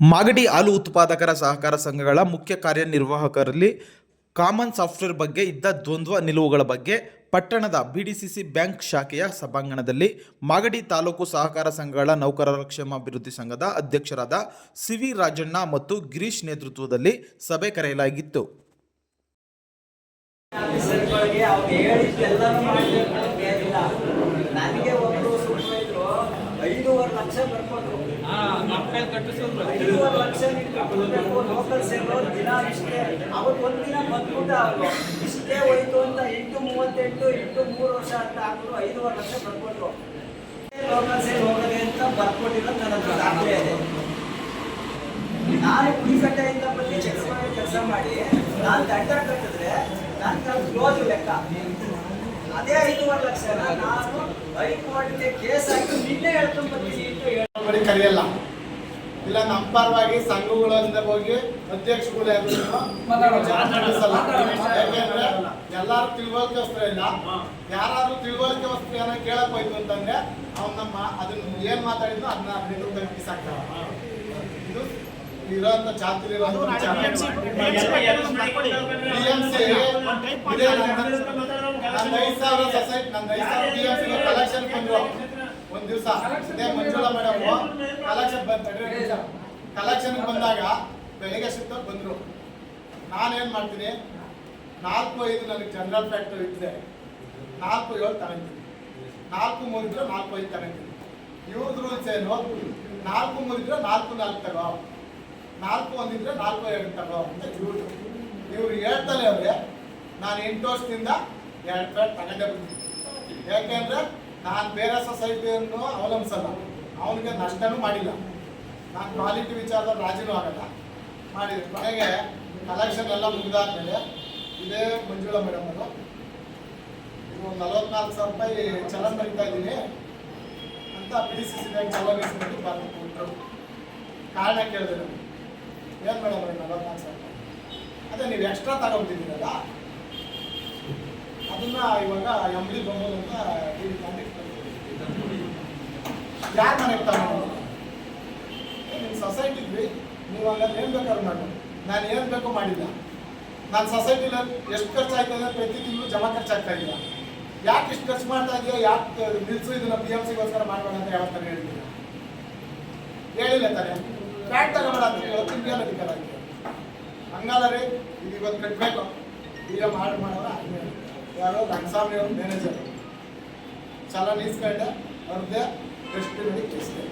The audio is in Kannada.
ಮಾಗಡಿ ಹಾಲು ಉತ್ಪಾದಕರ ಸಹಕಾರ ಸಂಘಗಳ ಮುಖ್ಯ ಕಾರ್ಯನಿರ್ವಾಹಕರಲ್ಲಿ ಕಾಮನ್ ಸಾಫ್ಟ್ವೇರ್ ಬಗ್ಗೆ ಇದ್ದ ದ್ವಂದ್ವ ನಿಲುವುಗಳ ಬಗ್ಗೆ ಪಟ್ಟಣದ ಬಿಡಿಸಿಸಿ ಬ್ಯಾಂಕ್ ಶಾಖೆಯ ಸಭಾಂಗಣದಲ್ಲಿ ಮಾಗಡಿ ತಾಲೂಕು ಸಹಕಾರ ಸಂಘಗಳ ನೌಕರರ ಕ್ಷೇಮಾಭಿವೃದ್ಧಿ ಸಂಘದ ಅಧ್ಯಕ್ಷರಾದ ಸಿವಿ ರಾಜಣ್ಣ ಮತ್ತು ಗಿರೀಶ್ ನೇತೃತ್ವದಲ್ಲಿ ಸಭೆ ಕರೆಯಲಾಗಿತ್ತು ಐದೂವರೆ ಲಕ್ಷ ಬರ್ಕೊಂಡು ಐದೂವರೆ ಲಕ್ಷ ನೀವು ಲೋಕಲ್ ಸೇರೋರು ದಿನ ಇಷ್ಟೇ. ಅವತ್ತು ಒಂದಿನ ಬಂದ್ಬಿಟ್ಟ ಅವರು ಇಷ್ಟೇ ಹೋಯ್ತು ಅಂತ ಎಂಟು ಮೂವತ್ತೆಂಟು ಎಂಟು ಮೂರು ವರ್ಷ ಅಂತ ಹಾಕಿದ್ರು ಐದೂವರೆ ಲಕ್ಷ ಬರ್ಕೊಂಡ್ರು ಲೋಕಲ್ ಸೇರ್ ಹೋಗದೆ ಅಂತ ಬರ್ಕೊಟ್ಟಿರೋ ನನ್ನ ದಾಖಲೆ ಇದೆ ನಾನು ಕುಡಿಗಟ್ಟೆಯಿಂದ ಬಂದು ಚೆಕ್ ಮಾಡಿ ಕೆಲಸ ಮಾಡಿ ನಾನು ದಂಡ ಕಟ್ಟಿದ್ರೆ ನನ್ನ ಕ್ಲೋಸ್ ಲೆಕ್ಕ. ಅದೇ ಐದೂವರೆ ಲಕ್ಷ ನಾನು ಹೈಕೋರ್ಟ್ಗೆ ಕೇಸ್ ಹಾಕಿ ನಿನ್ನೆ ಹೇಳ್ಕೊಂಡ್ ಬರ್ತೀನಿ ಅಂತ ಹೇಳಿ ಕರೆಯಲ್ಲ. ಇಲ್ಲ ನಮ್ಮ ಪರವಾಗಿ ಸಂಘಗಳಿಂದ ಹೋಗಿ ಅಧ್ಯಕ್ಷಗಳು ಯಾರು ಮಾತಾಡಿಸಲ್ಲ ಯಾಕೆಂದ್ರೆ ಎಲ್ಲಾರು ತಿಳುವಳಿಕೆ ವಸ್ತ್ರ ಇಲ್ಲ. ಯಾರಾದ್ರೂ ತಿಳುವಳಿಕೆ ವಸ್ತ್ರ ಏನೋ ಕೇಳಕ್ ಹೋಯ್ತು ಅಂತಂದ್ರೆ ಅವ್ನ ನಮ್ಮ ಅದನ್ನ ಏನ್ ಮಾತಾಡಿದ್ರು ಅದನ್ನ ಹದಿನೈದು ರೂಪಾಯಿ ಬಿಸಾಕ್ತಾವ ಇದು ಇರೋಂಥ ಚಾತಿಲಿರೋ ನಂದು ಐದು ಸಾವಿರ ಸೊಸೈಟಿ ಸಾವಿರ ಟಿ ಎಫ್ ಕಲೆಕ್ಷನ್ ಬಂದ್ರು ಒಂದು ದಿವಸ. ಇದೇ ಮಂಜುಳಾ ಕಲೆಕ್ಷನ್ ಬಂದ ಕಲೆಕ್ಷನ್ ಬಂದಾಗ ಬೆಳಿಗ್ಗೆ ಸುತ್ತ ಬಂದ್ರು. ನಾನೇನ್ ಮಾಡ್ತೀನಿ? ನಾಲ್ಕು ಐದು ನನಗೆ ಜನರಲ್ ಫ್ಯಾಕ್ಟರಿ ಇಟ್ಟಿದೆ. ನಾಲ್ಕು ಏಳು ತಗೊಂತೀನಿ. ನಾಲ್ಕು ಮೂರಿದ್ರೆ ನಾಲ್ಕು ಐದು ತಗೊಂತೀನಿ. ಇವ್ರದ್ದು ರೂಲ್ಸ್ ಏನು? ನಾಲ್ಕು ಮೂರಿದ್ರೆ ನಾಲ್ಕು ನಾಲ್ಕು ತಗೋ. ನಾಲ್ಕು ಒಂದಿದ್ರೆ ನಾಲ್ಕು ಎರಡು ತಗೋ ಅಂತ ಇವ್ರು ಇವ್ರು ಹೇಳ್ತಾನೆ ಅವ್ರೆ, ನಾನು ಎಂಟು ವರ್ಷದಿಂದ ಎರಡು ಪ್ಲೇಟ್ ತಗೊಂಡೇ ಬಂದಿದ್ದೀನಿ ಯಾಕೆಂದ್ರೆ ನಾನು ಬೇರೆ ಸೊಸೈಟಿಯನ್ನು ಅವಲಂಬಿಸಲ್ಲ. ಅವನಿಗೆ ನಷ್ಟನೂ ಮಾಡಿಲ್ಲ. ನಾನು ಕ್ವಾಲಿಟಿ ವಿಚಾರದಲ್ಲಿ ರಾಜಿನೂ ಆಗಲ್ಲ. ಮಾಡಿದ್ರು ಕೊನೆಗೆ ಕಲೆಕ್ಷನ್ ಎಲ್ಲ ಮುಗಿದಾದ್ಮೇಲೆ ಇದೇ ಮಂಜುಳಾ ಮೇಡಮ್ ಅವರು. ಇದು ನಲವತ್ನಾಲ್ಕು ಸಾವಿರ ರೂಪಾಯಿ ಚಲನ್ ಬರಿತಾ ಇದ್ದೀನಿ ಅಂತ P C C bank challan ಇಸ್ಕೊಂಡು ಬಂದು ಕೊಟ್ಟರು ಕಾರಣ ಕೇಳಿದೆ ನಾನು ಏನು ಮೇಡಮ್ ನಲವತ್ನಾಲ್ಕು ಸಾವಿರ ರೂಪಾಯಿ? ಅದೇ ನೀವು ಎಕ್ಸ್ಟ್ರಾ ತಗೊಂಡಿದ್ದೀರಲ್ಲ? ಅದನ್ನ ಇವಾಗ ಎಂಬಳಿ ಬೊಮ್ಮಲ್ ಅಂತ ಯಾರು ಮನೆಗೆ ತಗೊಂಡು ನಿಮ್ಮ ಸೊಸೈಟಿ ಇದ್ವಿ ನೀವು ಹಂಗಾದ್ರೆ ಏನು ಬೇಕಾದ್ರೂ ಮಾಡಿ ನಾನು ಏನು ಬೇಕೋ ಮಾಡಿಲ್ಲ. ನಾನು ಸೊಸೈಟಿಲಿ ಎಷ್ಟು ಖರ್ಚು ಆಯ್ತದೆ ಪ್ರತಿ ತಿಂಗಳು ಜಮಾ ಖರ್ಚಾಗ್ತಾ ಇಲ್ಲ. ಯಾಕೆ ಇಷ್ಟು ಖರ್ಚು ಮಾಡ್ತಾ ಇದೆಯಾ, ಯಾಕೆ ನಿಲ್ಸು ಇದನ್ನ ಪಿ ಎಂ ಸಿಗೋಸ್ಕರ ಮಾಡಬೇಡ ಅಂತ ಯಾವತ್ತಾರ ಹೇಳಿದ್ದೀರ ಹೇಳಿಲ್ಲ ತಾನೆ. ಫ್ಯಾಟ್ ತಗೋಬೇಡ ಅಂತ ಹೇಳಿ ತಿಂಡಿ ಅಧಿಕಾರ ಆಗಿದೆ ಹಂಗಲ್ಲ ರೀ ಇದು ಇವತ್ತು ಕಟ್ಟಬೇಕು ಈಗ ಮಾಡಿ ಮಾಡೋರ ಯಾರೋ ರಂಗಸ್ವಾಮಿ ಅವ್ರ ಮ್ಯಾನೇಜರ್ ಚಲನ್ ಇಸ್ಕೊಂಡೆ ಅವ್ರದ್ದೇ ಡಸ್ಟ್ಬಿನ್ ಕೇಸ್ದೆ